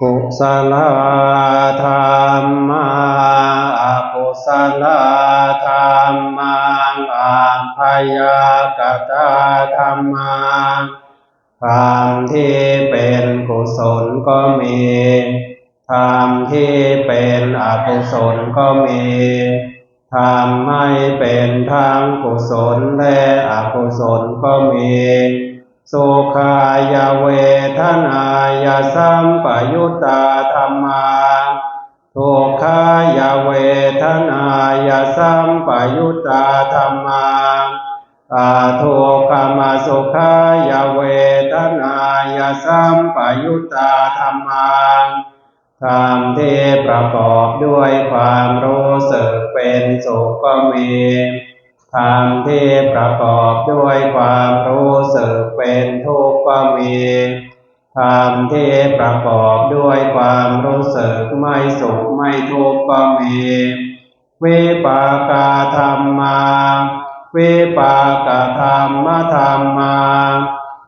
กุศลธรรมาอกุศลธรรมังอัพยากตาธรรมาความที่เป็นกุศลก็มีธรรมที่เป็นอกุศลก็มี ธรรมไม่เป็นทั้งกุศลและอกุศลก็มีสุขายเวทนายาสัมปยุตตาธรรมาทุกขายเวทนายาสัมปยุตตาธรรมาอาทุกขมสุขายเวทนายาสัมปยุตตาธรรมา ธรรมที่ประกอบด้วยความรู้สึกเป็นสุขก็มีธรรมที่ประกอบด้วยความรู้สึกเป็นทุกข์ก็มีธรรมที่ประกอบด้วยความรู้สึกไม่สุขไม่ทุกข์ก็มีวิปากาธรรมาวิปากาธรรมธรรมา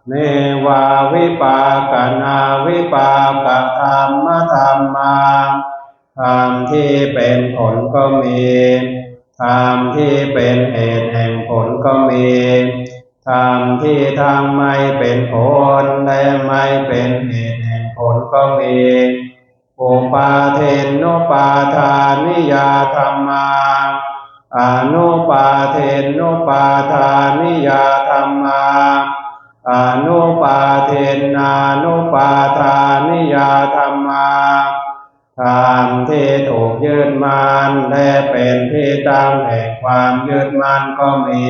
เนวาวิปากนาวิปากธรรมธรรมาธรรมที่เป็นผลก็มีธรรมที่เป็นเหตุแห่งผลก็มีธรรมที่ทางไม่เป็นผลและไม่เป็นเหตุแห่งผลก็มีอุปาเทนโนปาทานิยาธรรมาอนุปาเทนโนปาทานิยาธรรมา อนุปาเทนนานุปาทานิยาธรรมาธรรมที่ถูกยึดมั่นและเป็นที่ตั้งแห่งความยึดมั่นก็มี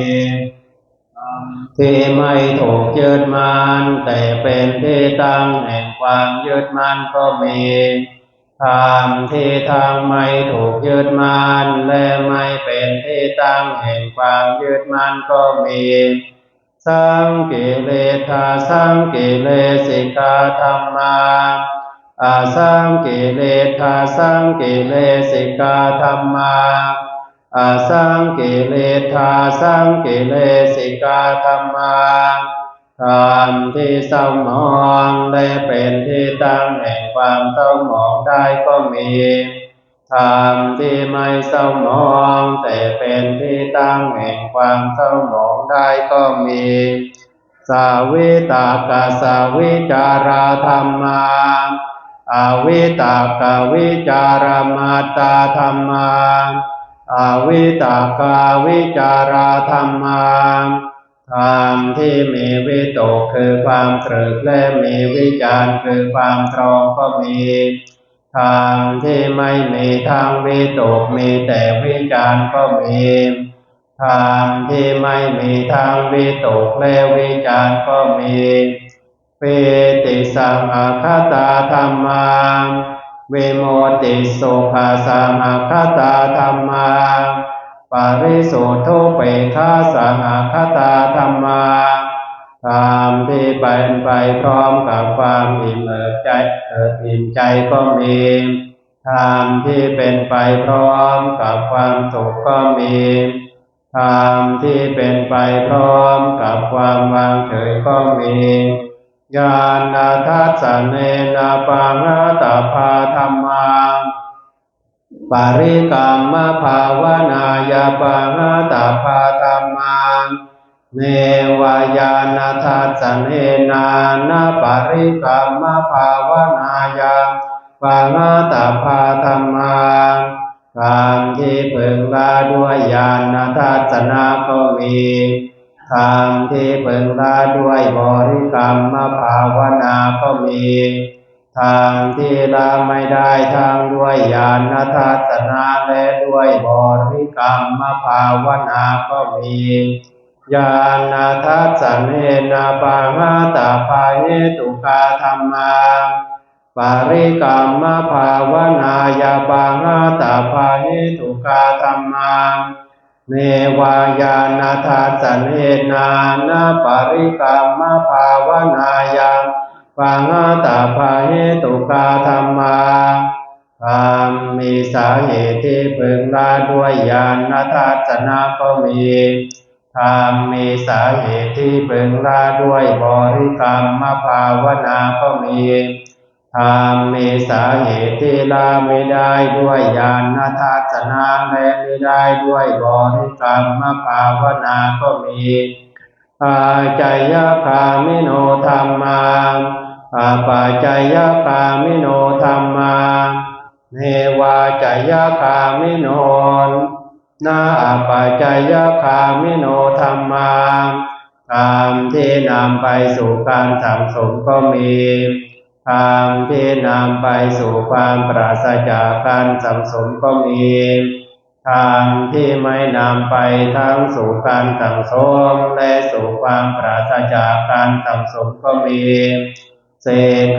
ที่ไม่ถูกยึดมั่นแต่เป็นที่ตั้งแห่งความยึดมั่นก็มีธรรมที่ทางไม่ถูกยึดมั่นและไม่เป็นที่ตั้งแห่งความยึดมั่นก็มี สังกิเลธาสังกิเลสิกาธรรมาอาสังกิเลธาสังกิเลสิกาธรรมาอาสังกิเลธาสังกิเลสิกาธรรมาธรรมที่เศร้าหมองได้เป็นที่ตั้งแห่งความเศร้าหมองได้ก็มี ธรรมที่ไม่เศร้าหมอง แต่เป็นที่ตั้งแห่งความเศร้าหมองได้ก็มี สาวิตากาสาวิจาราธรรมาอาวิตากาวิจารามาตาธรรมาอาวิตากาวิจาราธรรมาธรรมที่มีวิตกคือความตรึกและมีวิจารณ์คือความตรองก็มี ธรรมที่ไม่มีทางวิตกมีแต่วิจารณ์ก็มีธรรมที่ไม่มีทางวิตกและวิจารณ์ก็มีเปติสังอาคตาธรรมาเวโมติสุขาสังอาคตาธรรมาปาริสุทธุเปฆาสังอาคตาธรรมา ธรรมที่เป็นไปพร้อมกับความอิ่มเอิบใจเอิบอิ่มใจก็มีธรรมที่เป็นไปพร้อมกับความสุขก็มีธรรมที่เป็นไปพร้อมกับความวางเฉยก็มีญาณทัสสะเนนะปังตาภาธรรมาปาริกรรมภาวนายาปังตาภาธรรมา เนวายาณทัสสะเนนานะปริกรรมภาวนายาปังตาภาธรรมาธรรมที่พึงละด้วยญาณทัศนะก็มีธรรมที่พึงละด้วยบริกรรมภาวนาก็มีธรรมที่ละไม่ได้ทั้งด้วยญาณทัศนะและด้วยบริกรรมภาวนาก็มี ญาณทัศเนนะปังตาภาเหตุกาธรรมาปาริกรรมภาวนายาปังตาภาเหตุกาธรรมาเนวายานาทัสสเนนานาปาริกรรมภาวนายาปังตาภาเหตุกาธรรมาธรรมมีสาเหตุที่พึงละด้วยญาณทัศนะก็มี ธรรมมีสาเหตุที่พึงละด้วยบริกรรมมาภาวนาก็มีธรรมมีสาเหตุที่ละไม่ได้ด้วยญาณทัศนะและไม่ได้ด้วยบริกรรมมาภาวนาก็มีอาจายคามิโนธรรมาอาปาจายคามิโนธรรมาเนวาจายคามิโน นาปาจายคามิโนธรรมาธรรมที่นำไปสู่การสังสมก็มีธรรมที่นำไปสู่ความปราศจากการสังสมก็มีทางที่ไม่นำไปทั้งสู่การสังสมและสู่ความปราศจากการสังสมก็มีเส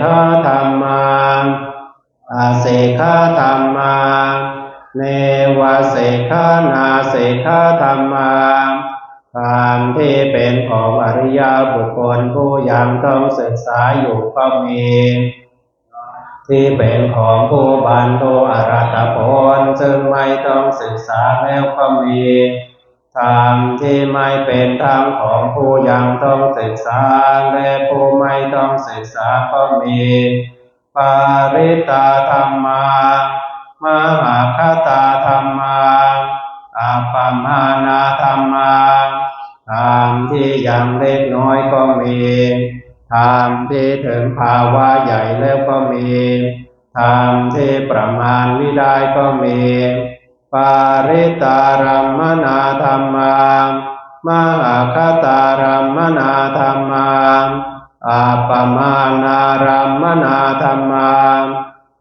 ขธรรมาอาเสขธรรมา เนวเสขานาเสขาธรรมาธรรมที่เป็นของอริยบุคคลผู้ยังต้องศึกษาอยู่ก็มีที่เป็นของผู้บรรลุอรัตผลซึ่งไม่ต้องศึกษาแล้วก็มีธรรมที่ไม่เป็นธรรมของผู้ยังต้องศึกษาและผู้ไม่ต้องศึกษาก็มี ปาริตาธรรมา มหาคตาธรรมาอาปามานาธรรมาธรรมที่ยังเล็กน้อยก็มีธรรมที่ถึงภาวะใหญ่แล้วก็มีธรรมที่ประมาณไม่ได้ก็มีปาริตารัมมนาธรรมามหาคตารัมมนาธรรมาอาปมานารัมมนาธรรมา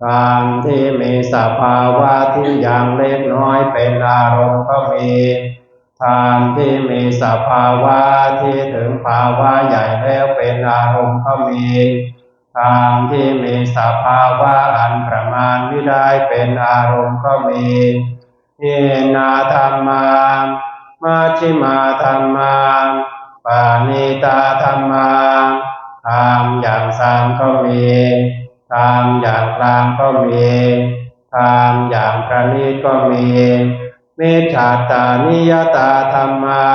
ธรรมที่มีสภาวะที่อย่างเล็กน้อยเป็นอารมณ์ก็มีธรรที่มีสภาวะที่ถึงภาวะใหญ่แล้วเป็นอารมณ์ก็มีธรรที่มีสภาวะอันประมาณไม่ได้เป็นอารมณ์ก็มีเยนาธรรมามาชิมาธรรมาปานิตาธรรมาธรรมอย่างสามก็มี ธรรมอย่างกลางก็มีธรรมอย่างประณีตก็มีเมตตาตานิยตาธรรมา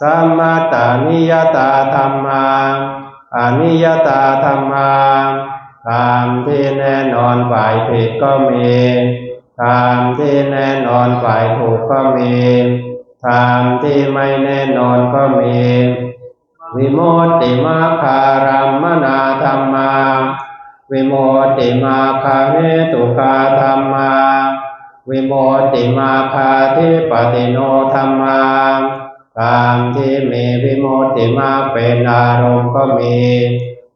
สัมมาตานิยตาธรรมาอนิยตาธรรมาธรรมที่แน่นอนฝ่ายผิดก็มีธรรมที่แน่นอนฝ่ายถูกก็มีธรรมที่ไม่แน่นอนก็มี วิโมตติมาคารัมมนาธรรมา วิโมติมาคาเหตุกาธรรมา วิโมติมาคาทิปติโนธรรมาธรรมที่มีวิโมติมาเป็นอารมณ์ก็มี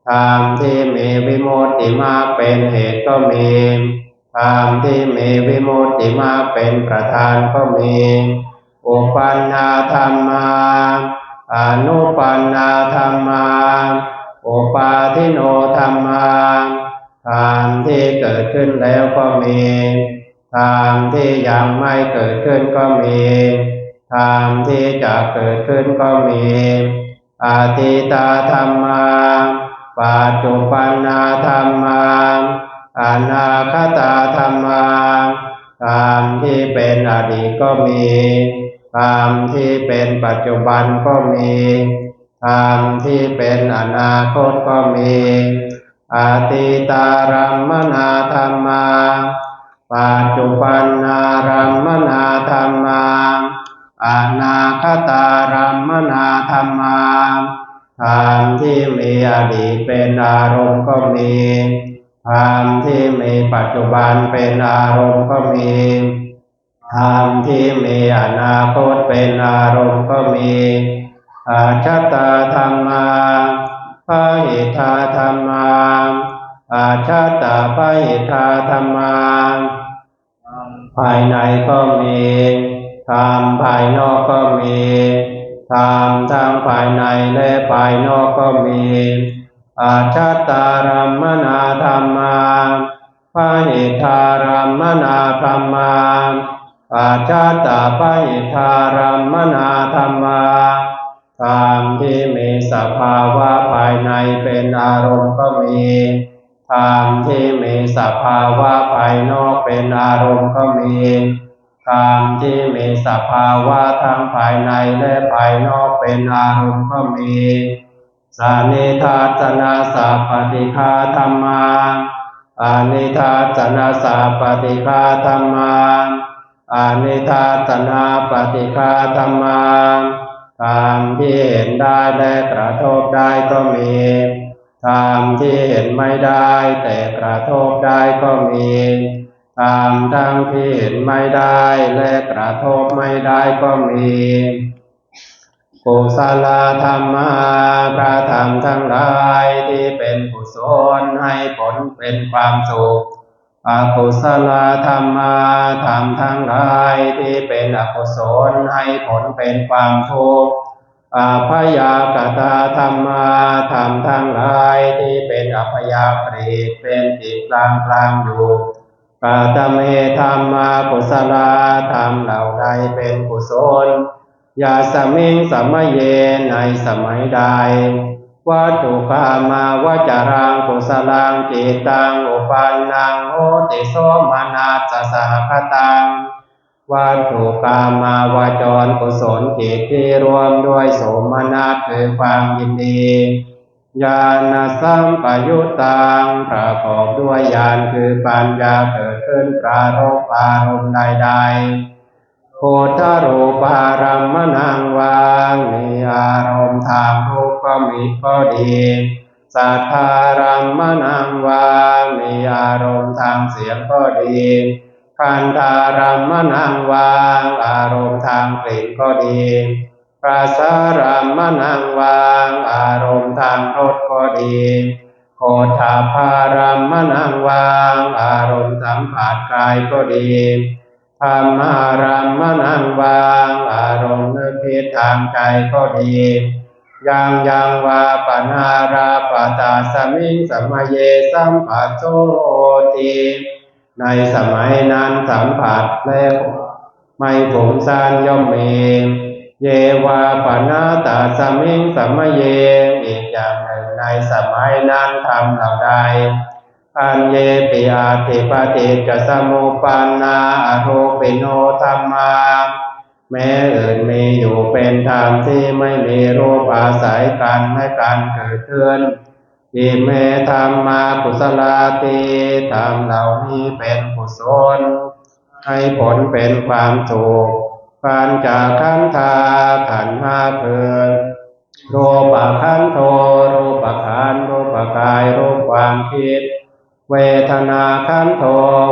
ธรรมที่มีวิโมติมาเป็นเหตุก็มีธรรมที่มีวิโมตติมาเป็นประธานก็มีอุปันนาธรรมาอนุปันนาธรรมา อุปาทิโนธรรมา ธรรมที่เกิดขึ้นแล้วก็มีธรรมที่ยังไม่เกิดขึ้นก็มีธรรมที่จะเกิดขึ้นก็มีอาทิตาธรรมาปัจจุปันนาธรรมาอนาคตาธรรมาธรรมที่เป็นอดีตก็มีธรรมที่เป็นปัจจุบันก็มีธรรมที่เป็นอนาคตก็มี อาติตารัมมนาธรรมาปัจจุบันนารัมมนาธรรมาอนาคตารัมมนาธรรมาธรรมที่มีอดีตเป็นอารมณ์ก็มีธรรมที่มีปัจจุบันเป็นอารมณ์ก็มีธรรมที่มีอนาคตเป็นอารมณ์ก็มีอาชตาธรรมา พาหิทาธรรมาอาชาตาพาหิทาธรรมาภายในก็มีธรรมภายนอกก็มีธรรมทั้งภายในและภายนอกก็มีอาชาตารัมมนาธรรมาพาหิทารัมมนาธรรมาอาชาตาพาหิทารัมมนาธรรมา ธรรมที่มีสภาวะภายในเป็นอารมณ์ก็มีธรรมที่มีสภาวะภายนอกเป็นอารมณ์ก็มีธรรมที่มีสภาวะทั้งภายในและภายนอกเป็นอารมณ์ก็มีสานิทัศนาสัพปฏิฆาธรรมาอานิทัศนาสัพปฏิฆาธรรมาอานิทัศนาปฏิฆาธรรมา ธรรมที่เห็นได้และกระทบได้ก็มีธรรมที่เห็นไม่ได้แต่กระทบได้ก็มีธรรมทั้งที่เห็นไม่ได้และกระทบไม่ได้ก็มีกุศลธรรมาพระธรรมทั้งหลายที่เป็นกุศลให้ผลเป็นความสุข อกุศลธรรมาธรรมทั้งหลายที่เป็นอกุศลให้ผลเป็นความทุกข์อาพยากตาธรรมาธรรมทั้งหลายที่เป็นอัพยาปรีเป็นจิตกลางกลางอยู่กาตเมธรรมากุศลธรรมเหล่าใดเป็นกุศลยาสมิงสัมมเยในสมัยใด วัตถุกามาวจารังกุศลังจิตังอุปันนังโหติโสมานาสสหคตังวัตถุกามาวจรกุศลจิตที่รวมด้วยโสมนัสคือความยินดีญาณสัมปยุตตังประกอบด้วยญาณคือปัญญาเกิดขึ้นปรารบอารมณ์ใดๆ โพธารูปารมนังวางมีอารมณ์ทางรูปก็มีก็ดีสัทธารมนังวางมีอารมณ์ทางเสียงก็ดีคันธารมนังวางอารมณ์ทางกลิ่นก็ดีปราสารมนังวางอารมณ์ทางรสก็ดีโคฏาภารมมนังวางอารมณ์สัมผัสกายก็ดี ธรรมารัมมนังวางอารมณ์นึกคิดทางใจก็ดียังยังวาปนาราปตาสมิงสัมมาเยสัมปัสโสติในสมัยนั้นสัมผัสและไม่ผงซานย่อมมีเยวาปนาตาสมิงสัมมาเยอีกอย่างหนึ่งในสมัยนั้นทำเหล่าใด อันเยปิอาติปฏิจจสมุปันนาอโรปิโนธรรมาแม้อื่นมีอยู่เป็นธรรมที่ไม่มีรูปอาศัยกันให้การเกิดขึ้นอิเมธรรมากุศลาติธรรมเหล่านี้เป็นกุศลให้ผลเป็นความสุขการจากขันธาขันธ์ห้าเพินโรปขันโทรูปขันรูปกายรูปความคิด เวทนาขันโท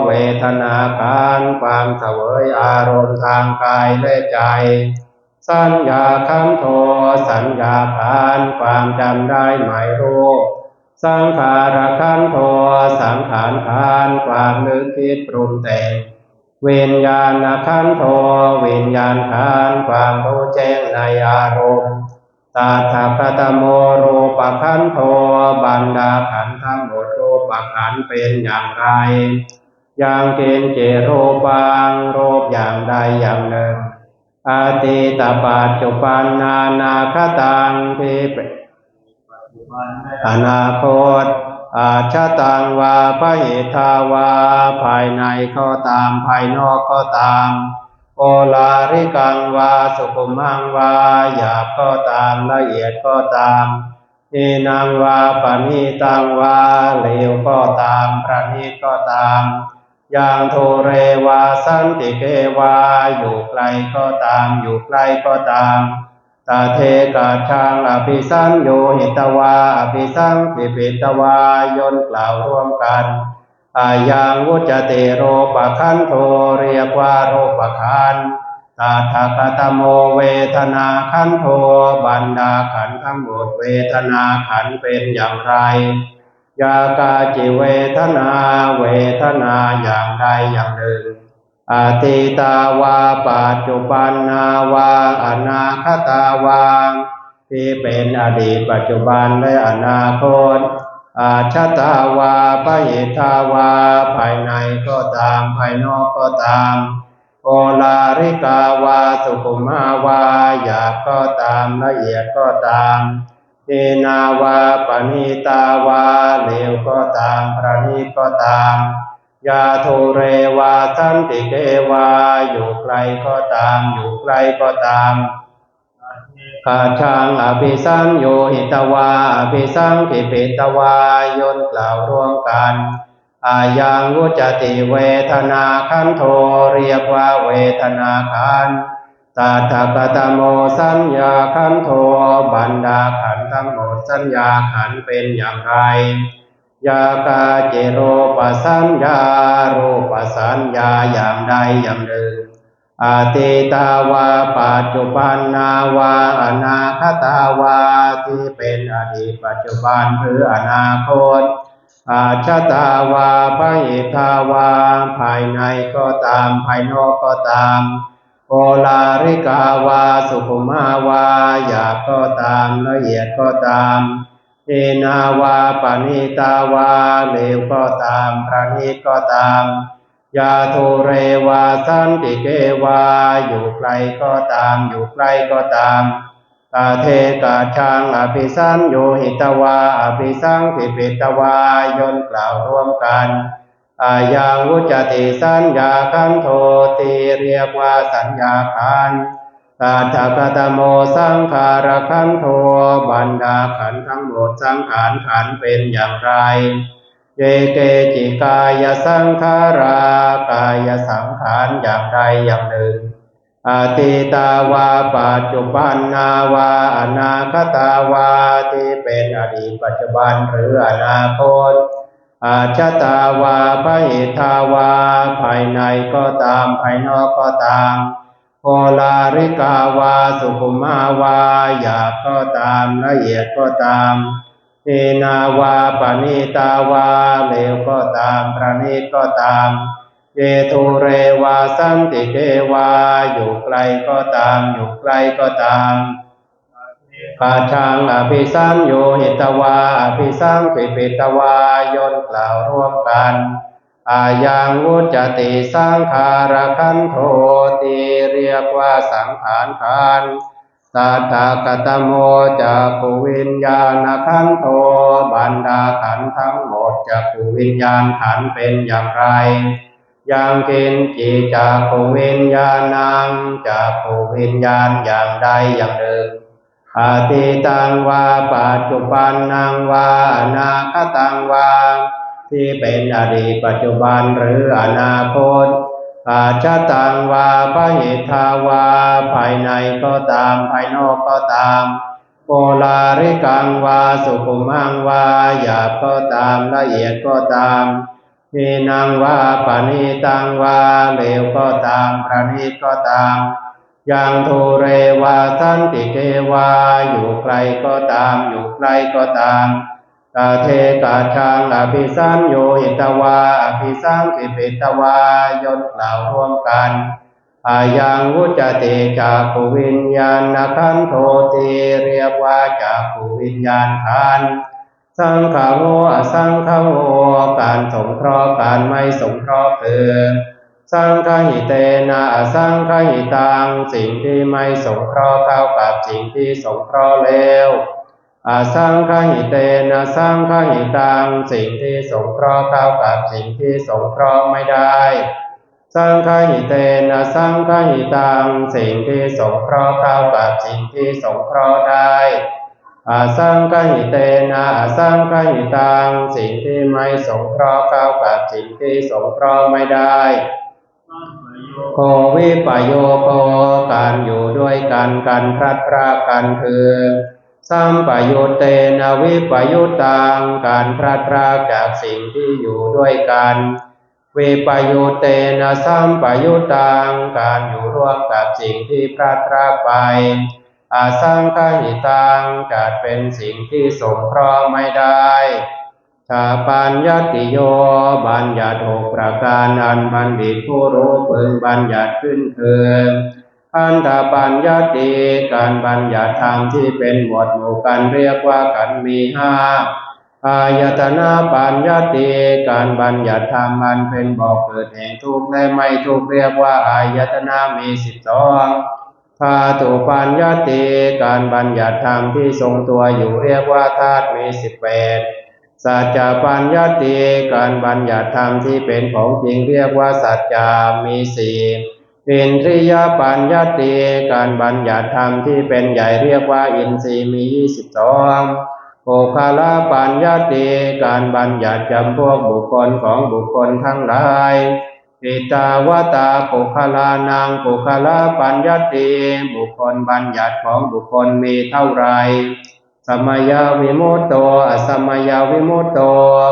เวทนาการความเสวยอารมณ์ทางกายและใจ สัญญาขันโทสัญญาการความจำได้หมายรู้สังขารขันโทสังขารขานความนึกคิดปรุงแต่งเวิญญาณขันโทวิญญาณขานความรู้แจ้งในอารมณ์ตาถาคตโมรูปขันโทบรรดาขันทั้งหมดรู ปขันเป็นอย่างไร อย่างเกณฑ์เจโรปังรูปอย่างใดอย่างหนึ่งอาติตาปัจจุบันนานาคตังที่เปอนาคต อาชาตังวาพระเหตาวา ภายในก็ตามภายนอกก็ตามโอลาริกังวา สุขุมังวาหยาบก็ตามละเอียดก็ตาม อีนางวาปณีตังวาเลวก็ตามประณีตก็ตามอย่างโทเรวาสันติเกวาอยู่ไกลก็ตามอยู่ใกล้ก็ตามตาเทกาชังอภิสังโยหิตวาอภิสังปิปิตวายนกล่าวร่วมกันอายังวุจเตโรปะคันโทเรียกว่าโรปะคัน ตาทากตโมเวทนาขันโทบรรดาขันทั้งหมดเวทนาขันเป็นอย่างไร ยากาจิเวทนาเวทนาอย่างใดอย่างหนึ่งอาติตาวาปัจจุบันนาวาอนาคตาวาที่เป็นอดีตปัจจุบันและอนาคต อาชาตาวาปะหิทาวาภายในก็ตามภายนอกก็ตาม โอลาริกาวาสุขุมาวาหยาบก็ตามละเอียดก็ตามเอนาวาปณิตาวาเลวก็ตามประณีตก็ตามยาโทเรวาสันติเกวาอยู่ไกลก็ตามอยู่ไกลก็ตามขาชังอภิสังโยหิตวาอภิสังกิปิตวายนกล่าวร่วมกัน อายังวุจติเวทนาขันโทเรียกว่าเวทนาขันธ์ตาถกตโมสัญญาขันโทบรรดาขันทั้งหมดสัญญาขันเป็นอย่างไรยากาเจโรปสัญญารูปสัญญาอย่างใดอย่างหนึ่งอาติตาวาปัจจุบันนาวาอนาคตาวาที่เป็นอดีตปัจจุบันหรืออนาคต อาชตาวาภาหิตาวา ภายในก็ตาม ภายนอกก็ตามโอลาริกาวา สุขุมาวาหยาบก็ตามละเอียดก็ตาม เอนาวาปณิตาวาเลวก็ตามประณีตก็ตามยาโทเรวาสันติเกวา อยู่ไกลก็ตาม อยู่ใกล้ก็ตาม กาเทกาชังอภิสันโยหิตวาอภิสังกิปิตวายนกล่าวร่วมกันอายังวุจติสัญญาคันโทตีเรียกว่าสัญญาคันตาถกตโมสังขารคันโทบรรดาขันธ์ทั้งหมดสังขารขันธ์เป็นอย่างไร เยเกจิกายสังขารา กายสังขารอย่างใดอย่างหนึ่ง อาติตาวาปัจจุบันนาวาอนาคตาวาที่เป็นอดีตปัจจุบันหรืออนาคตอาชตาวาภหิทาวา ภายในก็ตามภายนอกก็ตามโอลาริกาวาสุขุมาวาหยาบก็ตามละเอียดก็ตามเอนาวาปณิตาวาเลวก็ตามประณีตก็ตาม เยทูเรวาสันติเกวา อยู่ไกลก็ตาม อยู่ใกลก็ตามกาชังอภิสัมโยหิตวา อภิสังปิปิตวายนกล่าวร่วมกัน อายังวุจติสังขารคันโทตีเรียกว่าสังขารขันตาถากตโมจากขูวิญญาณขันโทบรรดาขันทั้งหมดจากขูวิญญาณขันเป็นอย่างไร ยังเกินจีจากขูวิญญาณังจากขูวิญญาณอย่างใดอย่างหนึ่งอาทิตังวาปัจจุบันนังวาอนาคตังวาที่เป็นอดีตปัจจุบันหรืออนาคต อาชาตังวาพระหิทาวา ภายในก็ตามภายนอกก็ตามโกลาริกังวาสุขุมังวาหยาบก็ตามละเอียดก็ตาม มีนางว่าปานิตังว่าเลวก็ตามประณีก็ตามยังโทเรวาสันติเกวาอยู่ไกลก็ตาม อยู่ใกลก็ตามกาเทกาชังอภิสัมโยหิตวาอภิสังกิปิตวายนกล่าวร่วมกันอายังวุจติจากขวิญญาณขันโทตีเรียกว่าจากขวิญญาณขัน สังขาโวอสังขาโวการสงเคราะห์การไม่สงเคราะห์คือสังฆหิเตนะอสังฆหิตังสิ่งที่ไม่สงเคราะห์เข้ากับสิ่งที่สงเคราะห์แล้วอาสังฆหิเตนะสังฆหิตังสิ่งที่สงเคราะห์เข้ากับสิ่งที่สงเคราะห์ไม่ได้ สังฆหิเตนะสังฆหิตังสิ่งที่สงเคราะห์เข้ากับสิ่งที่สงเคราะห์ได้ อาสังฆหิเตนะอสังฆหิตังสิ่งที่ไม่สงเคราะห์เข้ากับสิ่งที่สงเคราะห์ไม่ได้โควิปโยโคการอยู่ด้วยกันการพลัดพรากกันคือสัมปยุตเตนะวิปยุตตังการพลัดพรากจากสิ่งที่อยู่ด้วยกันวิปยุตเตนะสัมปยุตตังการอยู่ร่วมกับสิ่งที่พลัดพรากไป อาสังฆหิตังจัดเป็นสิ่งที่สงเคราะห์ไม่ได้ชาปัญญติโยบัญญัติหกประการอันบัณฑิตผู้รู้พึงบัญญัติขึ้นคืออันตปัญญติการบัญญัติธรรมที่เป็นหมวดหมู่กันเรียกว่าขันมีห้าอายตนะปัญญติการบัญญัติธรรมมันเป็นบอกเกิดแห่งทุกข์และไม่ทุกข์เรียกว่าอายตนะมีสิบสองาตุปัญญาติการบัญญัติธรรมที่ทรงตัวอยู่เรียกว่าธาตุมีสิบแปดสัจจะปัญญาติการบัญญัติธรรมที่เป็นของจริงเรียกว่าสัจจะมีสี่อินทรียปัญญาติการบัญญัติธรรมที่เป็นใหญ่เรียกว่าอินทรีย์มียี่สิบสองโอคาลาปัญญาติการบัญญัติจำพวกบุคคลของบุคคลทั้งหลาย อิตาวตาปุคลานังปุคลาปัญญาติบุคคลบัญญัติของบุคคลมีเท่าไหรสมยาวิมุตโตอสมยาวิมุตโต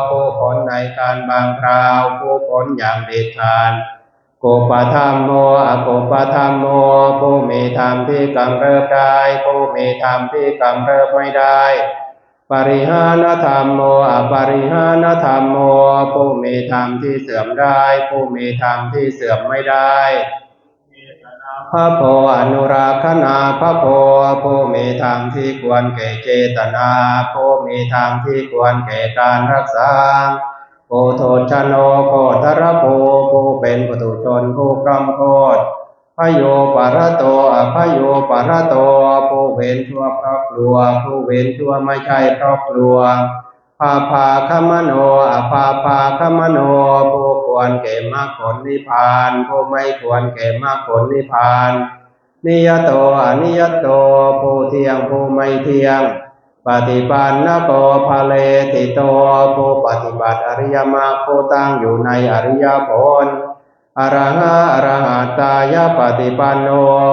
ผู้ผลในการบางคราวผู้ผลอย่างเด็ดขาดโกปธรรมโมอโกปธรรมโมผู้มีธรรมที่กำเริบได้ผู้มีธรรมที่กำเริบไม่ได้ ปริหานธรรมโมอปริหานธรรมโมผู้มีธรรมที่เสื่อมได้ ผู้มีธรรมที่เสื่อมไม่ได้พระโพอนุราคนาพระโพผู้มีธรรมที่ควรแก่เจตนาผู้มีธรรมที่ควรแก่การรักษาโพโทชโนโคทรโพผู้เป็นปุถุชนผู้กรำโคต พโยปารโตอภโยปารโตผู้เว้นชั่วครอบครัวผู้เว้นชั่วไม่ใช่ครอบครัวพาภาคมโนอภาภาคมโนผู้ควรแก่มรรคผลนิพพานผู้ไม่ควรแก่มรรคผลนิพพานนิยโตอนิยโตผู้เที่ยงผู้ไม่เที่ยง ปฏิปันนโกภาเลติโตผู้ปฏิบัติอริยมรรคผู้ตั้งอยู่ในอริยผล อรหะอรหัตายปฏิปันโน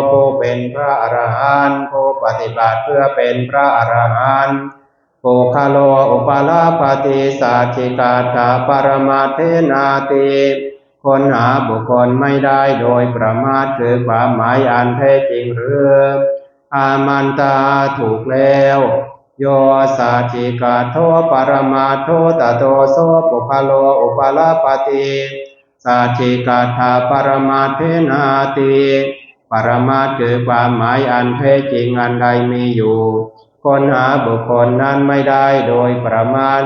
ผู้เป็นพระอรหันต์ผู้ปฏิบัติเพื่อเป็นพระอรหันต์โภคาโลอุปาลาปฏิสัจิกาตาปรมาเทนาติคนหาบุคคลไม่ได้โดยประมาทคือความหมายอันแท้จริงหรือ อามันตาถูกแล้ว โยสาจิกาโทปรมาโทตโตโสปุพาโลอุปาลาปฏิ สาจิกาธาปรมาเทนาติปรมาคือความหมายอันแท้จริงอันใดมีอยู่ คนหาบุคคลนั้นไม่ได้โดยประมาท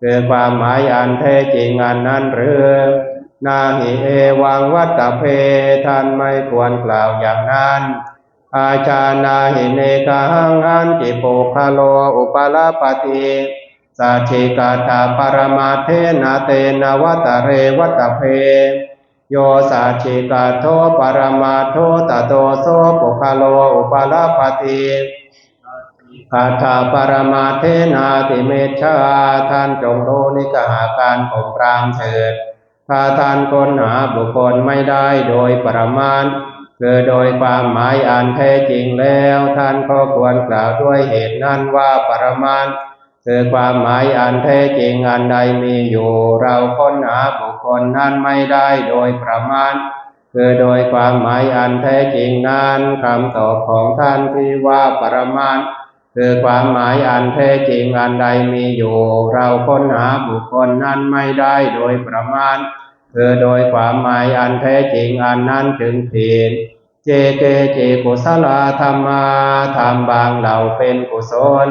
คือความหมายอันแท้จริงอันนั้นหรือนาหิเอวังวัตตเพท่านไม่ควรกล่าวอย่างนั้น อาจานาหิเนกังอันจิโปคาโลอุปาลาปฏิ สัจจิกาตาปรมาเทนาเตนวัตเรวัตเพ โยสัจจิกาโทปรมาโทตโตโสปุคาโลอุปาลาปฏิคาถาปรมาเทนาติเมชาท่านจงรู้นิกหาการข่มปรามเถิดถ้าท่านคนหาบุคคลไม่ได้โดยประมาณคือโดยความหมายอันแท้จริงแล้ว ท่านก็ควรกล่าวด้วยเหตุนั้นว่าประมาณ คือความหมายอันแท้จริงอันใดมีอยู่ เราค้นหาบุคคลนั้นไม่ได้โดยประมาณ คือโดยความหมายอันแท้จริงนั้นคำตอบของท่านที่ว่าประมาณ คือความหมายอันแท้จริงอันใดมีอยู่ เราค้นหาบุคคลนั้นไม่ได้โดยประมาณ คือโดยความหมายอันแท้จริงอันนั้นจึงผิดเจเกเจกุศลธรรมาธรรมบางเหล่าเป็นกุศล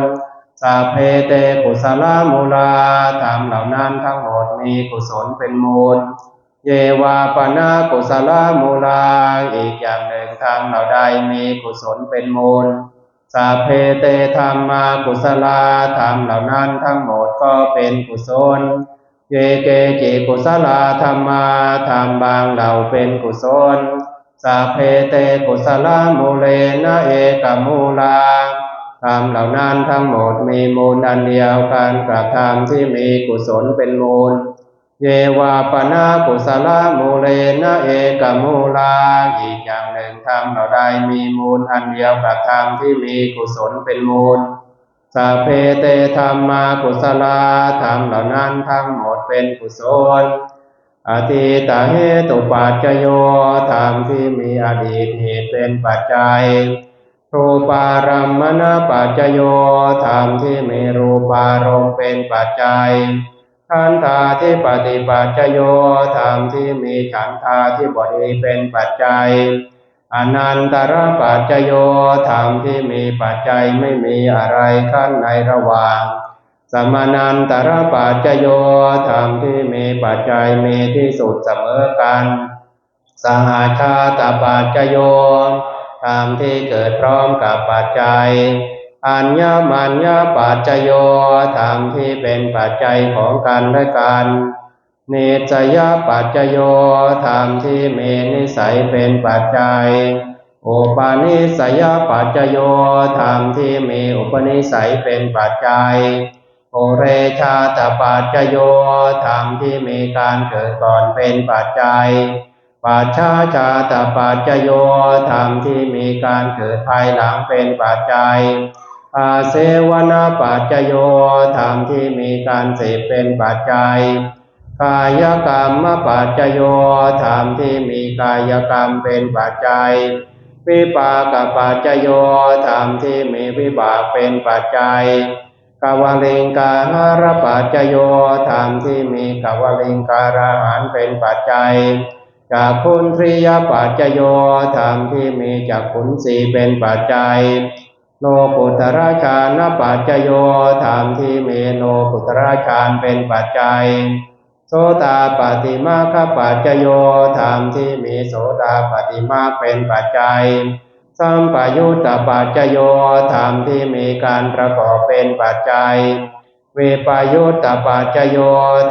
สัพเพเตกุศลามูลาธรรมเหล่านั้นทั้งหมดมีกุศลเป็นมูล เยวาปนากุศลามูลาอีกอย่างหนึ่งธรรมเหล่าใดมีกุศลเป็นมูลสัพเพเตธรรมากุศลาธรรมเหล่านั้นทั้งหมดก็เป็นกุศล เยเกจิกุศลาธรรมาธรรมบางเหล่าเป็นกุศลสัพเพเตกุศลามูเลนะเอกมูลา ธรรมเหล่านั้นทั้งหมดมีมูลอันเดียวกันกับธรรมที่มีกุศลเป็นมูล เยวาปนากุศลมูเลนะเอกมูลาอีกอย่างหนึ่งธรรมเหล่าใดมีมูลอันเดียวกับธรรมที่มีกุศลเป็นมูลสัพเพเตธรรมากุศลาธรรมเหล่านั้นทั้งหมดเป็นกุศลอธิตาเหตุปัจจโยธรรมที่มีอดีตเหตุเป็นปัจจัย รูปารัมมณปัจจโยธรรมที่มีรูปารมณ์เป็นปัจจัยขันธาที่ปฏิปัจจโยธรรมที่มีขันธาที่บดีเป็นปัจจัย อนันตรปัจจโยธรรมที่มีปัจจัยไม่มีอะไรขั้นในระหว่าง สมานันตรปัจจโยธรรมที่มีปัจจัยมีที่สุดเสมอกัน สหาชาตปัจจโยธ ธรรมที่เกิดพร้อมกับปัจจัย อัญญมัญญปัจจโยธรรมที่เป็นปัจจัยของกันและกันเนจยปัจจโยธรรมที่มีนิสัยเป็นปัจจัย อุปาณิสยปัจจโยธรรมที่มีอุปนิสัยเป็นปัจจัยโอเรชาตปัจจโยธรรมที่มีการเกิดก่อนเป็นปัจจัย ปัจฉาชาตปัจจโยธรรมที่มีการเกิดภายหลังเป็นปัจจัย อาเสวนาปัจจโยธรรมที่มีการเสพเป็นปัจจัย กายกรรมปัจจโยธรรมที่มีกายกรรมเป็นปัจจัย วิปากปัจจโยธรรมที่มีวิบากเป็นปัจจัยกวลิงกาหารปัจจโยธรรมที่มีกวลิงการาหารเป็นปัจจัย จากคุณทริยปัจจโยธรรมที่มีจากขุนสีเป็นปัจจัยโนปุตราชานปัจจโยธรรมที่มีโนปุตราชานเป็นปัจจัย โสตาปฏิมาคปัจจโยธรรมที่มีโสตาปฏิมาเป็นปัจจัย สัมปยุตตปัจจโยธรรมที่มีการประกอบเป็นปัจจัยวิปยุตตปัจจโย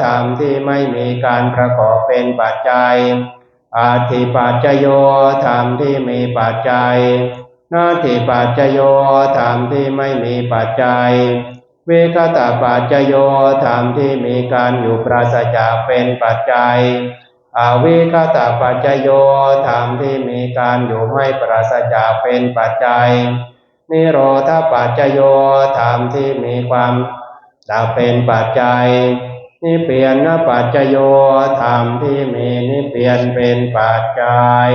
ธรรมที่ไม่มีการประกอบเป็นปัจจัย อาทิปัจจโยธรรมที่มีปัจจัย นาทิปัจจโยธรรมที่ไม่มีปัจจัย เวคตาปัจจโยธรรมที่มีการอยู่ปราศจากเป็นปัจจัย อาวิคตาปัจจโยธรรมที่มีการอยู่ไม่ปราศจากเป็นปัจจัย นิโรธปัจจโยธรรมที่มีความดับเป็นปัจจัย นิเปลี่ยนนปัจจโยธรรมที่มีนิเปลี่ยนเป็นปัจจัย